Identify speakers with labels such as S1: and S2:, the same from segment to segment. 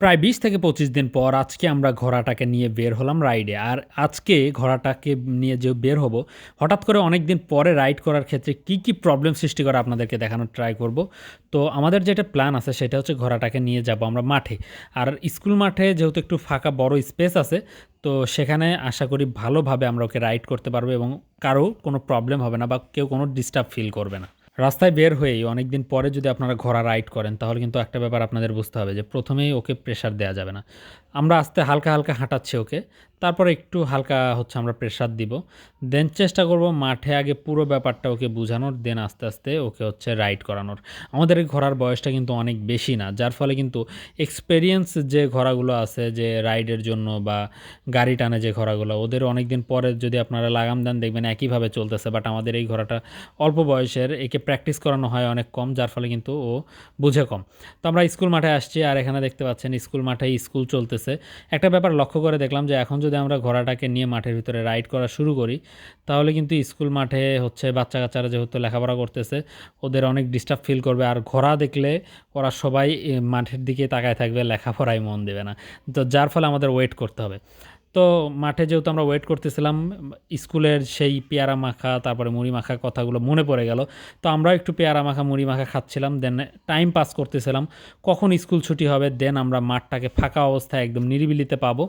S1: প্রায় বিশ থেকে পঁচিশ দিন পর আজকে আমরা ঘোড়াটাকে নিয়ে বের হলাম রাইডে। আর আজকে ঘোড়াটাকে নিয়ে যে বের হব, হঠাৎ করে অনেক দিন পরে রাইড করার ক্ষেত্রে কি কি প্রবলেম সৃষ্টি করে আপনাদেরকে দেখানোর ট্রাই করব। তো আমাদের যেটা প্ল্যান আছে সেটা হচ্ছে ঘোড়াটাকে নিয়ে যাব আমরা মাঠে। আর স্কুল মাঠে যেহেতু একটু ফাঁকা বড় স্পেস আছে, তো সেখানে আশা করি ভালোভাবে আমরা ওকে রাইড করতে পারব এবং কারও কোনো প্রবলেম হবে না বা কেউ কোনো ডিস্টার্ব ফিল করবে না। রাস্তায় বের হয়েই অনেক দিন পরে যদি আপনারা ঘোড়া রাইড করেন, তাহলে কিন্তু একটা ব্যাপার আপনাদের বুঝতে হবে যে প্রথমেই ওকে প্রেশার দেওয়া যাবে না। আমরা আস্তে হালকা হালকা হাঁটাচ্ছি ওকে তারপরে একটু হালকা হচ্ছে আমরা প্রেশার দিব। দেন চেষ্টা করব মাঠে আগে পুরো ব্যাপারটা ওকে বোঝানোর দেন আস্তে আস্তে ওকে হচ্ছে রাইড করানোর। আমাদের এই ঘোড়ার বয়সটা কিন্তু অনেক বেশি না, যার ফলে কিন্তু এক্সপেরিয়েন্স যে ঘোড়াগুলো আছে, যে রাইডের জন্য বা গাড়ি টানে যে ঘোড়াগুলো, ওদের অনেক দিন পরে যদি আপনারা লাগাম দেন, দেখবেন একইভাবে চলতেছে। বাট আমাদের এই ঘোড়াটা অল্প বয়সের, একে প্র্যাকটিস করানো হয় অনেক কম, যার ফলে কিন্তু ও বুঝে কম। তো আমরা স্কুল মাঠে আসছি, আর এখানে দেখতে পাচ্ছেন স্কুল মাঠে স্কুল চলতেছে। একটা ব্যাপার লক্ষ্য করে দেখলাম যে এখন যদি আমরা ঘোড়াটাকে নিয়ে মাঠের ভিতরে রাইড করা শুরু করি, তাহলে কিন্তু স্কুল মাঠে হচ্ছে বাচ্চা কাচ্চারা যেহেতু লেখাপড়া করতেছে, ওদের অনেক ডিস্টার্ব ফিল করবে। আর ঘোড়া দেখলে ওরা সবাই মাঠের দিকে তাকায় থাকবে, লেখাপড়ায় মন দেবে না। তো যার ফলে আমাদের ওয়েট করতে হবে। তো মাঠে যেহেতু আমরা ওয়েট করতেছিলাম, স্কুলের সেই পেয়ারা মাখা, তারপরে মুড়ি মাখা কথাগুলো মনে পড়ে গেল। তো আমরাও একটু পেয়ারা মাখা, মুড়ি মাখা খাচ্ছিলাম দেন টাইম পাস করতেছিলাম। কখন স্কুল ছুটি হবে দেন আমরা মাঠটাকে ফাঁকা অবস্থায় একদম নিরিবিলিতে পাবো।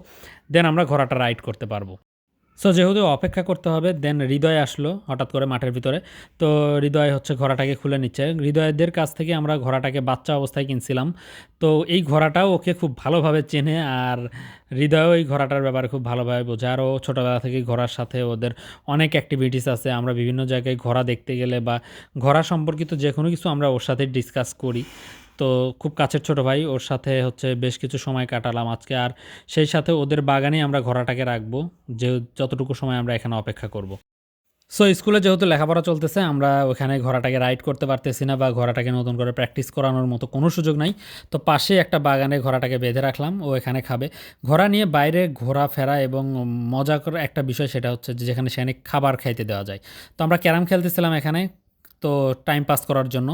S1: দেন আমরা ঘোড়াটা রাইড করতে পারব। সো যেহেতু অপেক্ষা করতে হবে দেন হৃদয় আসলো হঠাৎ করে মাঠের ভিতরে। তো হৃদয় হচ্ছে ঘোড়াটাকে খুলে নিচ্ছে। হৃদয়দের কাছ থেকে আমরা ঘোড়াটাকে বাচ্চা অবস্থায় কিনছিলাম। তো এই ঘোড়াটাও ওকে খুব ভালোভাবে চেনে আর হৃদয়ও এই ঘোড়াটার ব্যাপারে খুব ভালোভাবে বোঝে। আরও ছোটোবেলা থেকে ঘোড়ার সাথে ওদের অনেক অ্যাক্টিভিটিস আছে। আমরা বিভিন্ন জায়গায় ঘোড়া দেখতে গেলে বা ঘোড়া সম্পর্কিত যে কোনো কিছু আমরা ওর সাথে ডিসকাস করি। তো খুব কাছের ছোট ভাই, ওর সাথে হচ্ছে বেশ কিছু সময় কাটালাম আজকে। আর সেই সাথে ওদের বাগানেই আমরা ঘোড়াটাকে রাখব, যে যতটুকু সময় আমরা এখানে অপেক্ষা করব। সো স্কুলে যেহেতু লেখাপড়া চলতেছে, আমরা ওখানে ঘোড়াটাকে রাইড করতে পারতেছি না বা ঘোড়াটাকে নতুন করে প্র্যাকটিস করানোর মতো কোনো সুযোগ নাই। তো পাশে একটা বাগানে ঘোড়াটাকে বেঁধে রাখলাম, ও এখানে খাবে। ঘোড়া নিয়ে বাইরে ঘোরাফেরা এবং মজা করার একটা বিষয় সেটা হচ্ছে যে, যেখানে সেখানে খাবার খাইতে দেওয়া যায়। তো আমরা ক্যারাম খেলতেছিলাম এখানে তো টাইম পাস করার জন্য।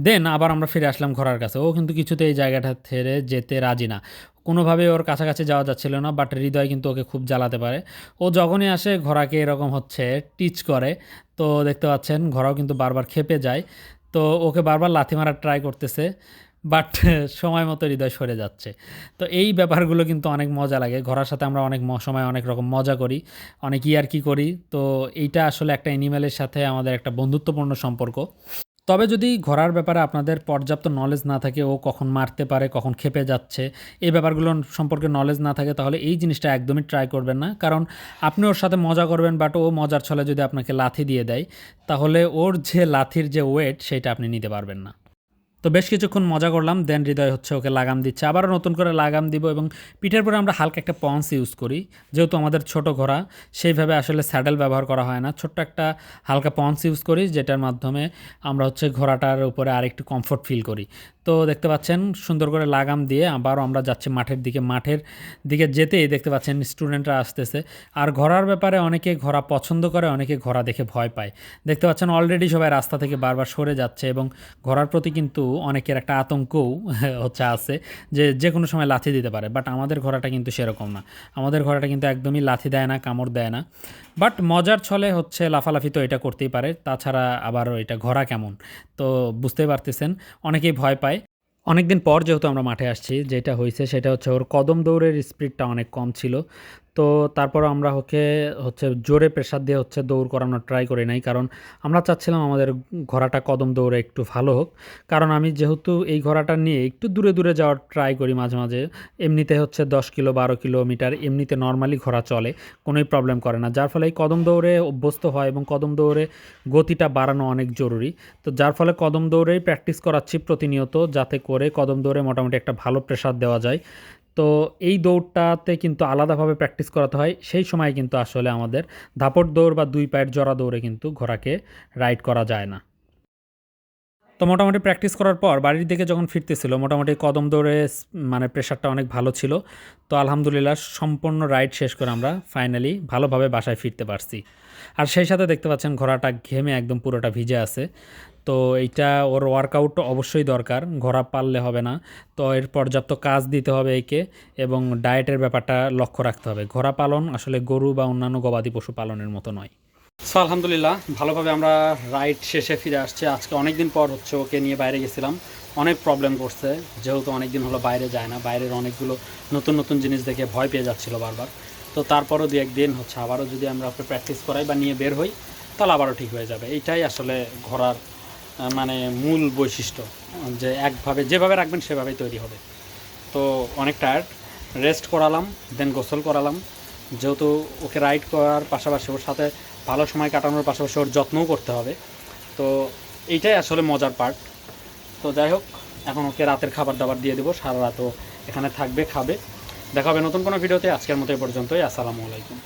S1: দেন আবার আমরা ফিরে আসলাম ঘোড়ার কাছে। ও কিন্তু কিছুতে এই জায়গাটা ছেড়ে যেতে রাজি না। কোনোভাবে ওর কাছাকাছি যাওয়া যাচ্ছিল না বাট হৃদয় কিন্তু ওকে খুব জ্বালাতে পারে। ও যখনই আসে, ঘোড়াকে এরকম হচ্ছে টিচ করে। তো দেখতে পাচ্ছেন, ঘোড়াও কিন্তু বারবার খেপে যায়। তো ওকে বারবার লাথি মারার ট্রাই করতেছে। বাট সময় মতো হৃদয় সরে যাচ্ছে। তো এই ব্যাপারগুলো কিন্তু অনেক মজা লাগে। ঘোড়ার সাথে আমরা অনেক সময় অনেক রকম মজা করি, অনেক ইয়ার কি করি। তো এইটা আসলে একটা অ্যানিম্যালের সাথে আমাদের একটা বন্ধুত্বপূর্ণ সম্পর্ক। তবে যদি ঘোড়ার ব্যাপারে আপনাদের পর্যাপ্ত নলেজ না থাকে, ও কখন মারতে পারে, কখন খেপে যাচ্ছে, এই ব্যাপারগুলো সম্পর্কে নলেজ না থাকে, তাহলে এই জিনিসটা একদমই ট্রাই করবেন না। কারণ আপনি ওর সাথে মজা করবেন বাট ও মজার ছলে যদি আপনাকে লাথি দিয়ে দেয়, তাহলে ওর যে লাথির যে ওয়েট সেটা আপনি নিতে পারবেন না। তো বেশ কিছুক্ষণ মজা করলাম দেন হৃদয় হচ্ছে ওকে লাগাম দিচ্ছে। আবারও নতুন করে লাগাম দিব এবং পিঠের পরে আমরা হালকা একটা পন্স ইউজ করি। যেহেতু আমাদের ছোট ঘোড়া, সেইভাবে আসলে স্যাডেল ব্যবহার করা হয় না। ছোট্ট একটা হালকা পন্স ইউজ করি, যেটার মাধ্যমে আমরা হচ্ছে ঘোড়াটার উপরে আরেকটু কমফোর্ট ফিল করি। তো দেখতে পাচ্ছেন, সুন্দর করে লাগাম দিয়ে আবারও আমরা যাচ্ছি মাঠের দিকে। মাঠের দিকে যেতেই দেখতে পাচ্ছেন স্টুডেন্টরা আসতেছে। আর ঘোড়ার ব্যাপারে অনেকে ঘোড়া পছন্দ করে, অনেকে ঘোড়া দেখে ভয় পায়। দেখতে পাচ্ছেন অলরেডি সবাই রাস্তা থেকে বারবার সরে যাচ্ছে এবং ঘোড়ার প্রতি কিন্তু অনেকের একটা আতঙ্কও হচ্ছে আছে যে যে কোনো সময় লাথি দিতে পারে বাট আমাদের ঘোড়াটা কিন্তু সেরকম না। আমাদের ঘোড়াটা কিন্তু একদমই লাথি দেয় না, কামড় দেয় না। বাট মজার ছলে হচ্ছে লাফালাফি তো এটা করতেই পারে, তাছাড়া আবার এটা ঘোড়া কেমন? তো বুঝতেই পারতেছেন, অনেকেই ভয় পায়। অনেকদিন পর যেহেতু আমরা মাঠে আসছি, যেটা হয়েছে সেটা হচ্ছে ওর কদম দৌড়ের স্পিডটা অনেক কম ছিল। তো তারপর আমরা ওকে হচ্ছে জোরে প্রেশার দিয়ে হচ্ছে দৌড় করানোর ট্রাই করি নাই। কারণ আমরা চাচ্ছিলাম আমাদের ঘোড়াটা কদম দৌড়ে একটু ভালো হোক। কারণ আমি যেহেতু এই ঘোড়াটা নিয়ে একটু দূরে দূরে যাওয়ার ট্রাই করি মাঝে মাঝে, এমনিতে হচ্ছে দশ কিলো বারো কিলোমিটার এমনিতে নর্মালি ঘোড়া চলে, কোনোই প্রবলেম করে না। যার ফলে এই কদম দৌড়ে অভ্যস্ত হয় এবং কদম দৌড়ে গতিটা বাড়ানো অনেক জরুরি। তো যার ফলে কদম দৌড়েই প্র্যাকটিস করাচ্ছি প্রতিনিয়ত, যাতে করে কদম দৌড়ে মোটামুটি একটা ভালো প্রেশার দেওয়া যায়। তো এই দৌড়টাতে কিন্তু আলাদাভাবে প্র্যাকটিস করাতে হয়। সেই সময় কিন্তু আসলে আমাদের ধাপট দৌড় বা দুই পায়ের জড়া দৌড়ে কিন্তু ঘোড়াকে রাইড করা যায় না। তো মোটামুটি প্র্যাকটিস করার পর বাড়ির দিকে যখন ফিরতেছিল, মোটামুটি কদম দৌড়ে মানে প্রেশারটা অনেক ভালো ছিল। তো আলহামদুলিল্লাহ সম্পূর্ণ রাইড শেষ করে আমরা ফাইনালি ভালোভাবে বাসায় ফিরতে পারছি। আর সেই সাথে দেখতে পাচ্ছেন ঘোড়াটা ঘেমে একদম পুরোটা ভিজে আছে। তো এইটা ওর ওয়ার্কআউট অবশ্যই দরকার, ঘোড়া পাললে হবে না। তো এর পর্যাপ্ত কাজ দিতে হবে একে এবং ডায়েটের ব্যাপারটা লক্ষ্য রাখতে হবে। ঘোড়া পালন আসলে গরু বা অন্যান্য গবাদি পশু পালনের মতো নয়। সো আলহামদুলিল্লাহ, ভালোভাবে আমরা রাইড শেষে ফিরে আসছি। আজকে অনেক দিন পর হচ্ছে ওকে নিয়ে বাইরে গেছিলাম। অনেক প্রবলেম করছে, যেহেতু অনেক দিন হলো বাইরে যায় না, বাইরের অনেকগুলো নতুন নতুন জিনিস দেখে ভয় পেয়ে যাচ্ছিল বারবার। তো তারপরও দু একদিন হচ্ছে আবারও যদি আমরা ওকে প্র্যাকটিস করাই বা নিয়ে বের হই, তাহলে আবারও ঠিক হয়ে যাবে। এইটাই আসলে ঘোরার মানে মূল বৈশিষ্ট্য, যে একভাবে, যেভাবে রাখবেন সেভাবেই তৈরি হবে। তো অনেক টায়ার্ড রেস্ট করালাম দেন গোসল করালাম। যেহেতু ওকে রাইড করার পাশাপাশি ওর সাথে ভালো সময় কাটানোর পাশাপাশি ওর যত্নও করতে হবে। তো এইটাই আসলে মজার পার্ট তো যাই হোক, এখন ওকে রাতের খাবার দাবার দিয়ে দেবো, সারা রাতও এখানে থাকবে, খাবে। দেখা হবে নতুন কোনো ভিডিওতে। আজকের মতো এই পর্যন্তই। আসসালামু আলাইকুম।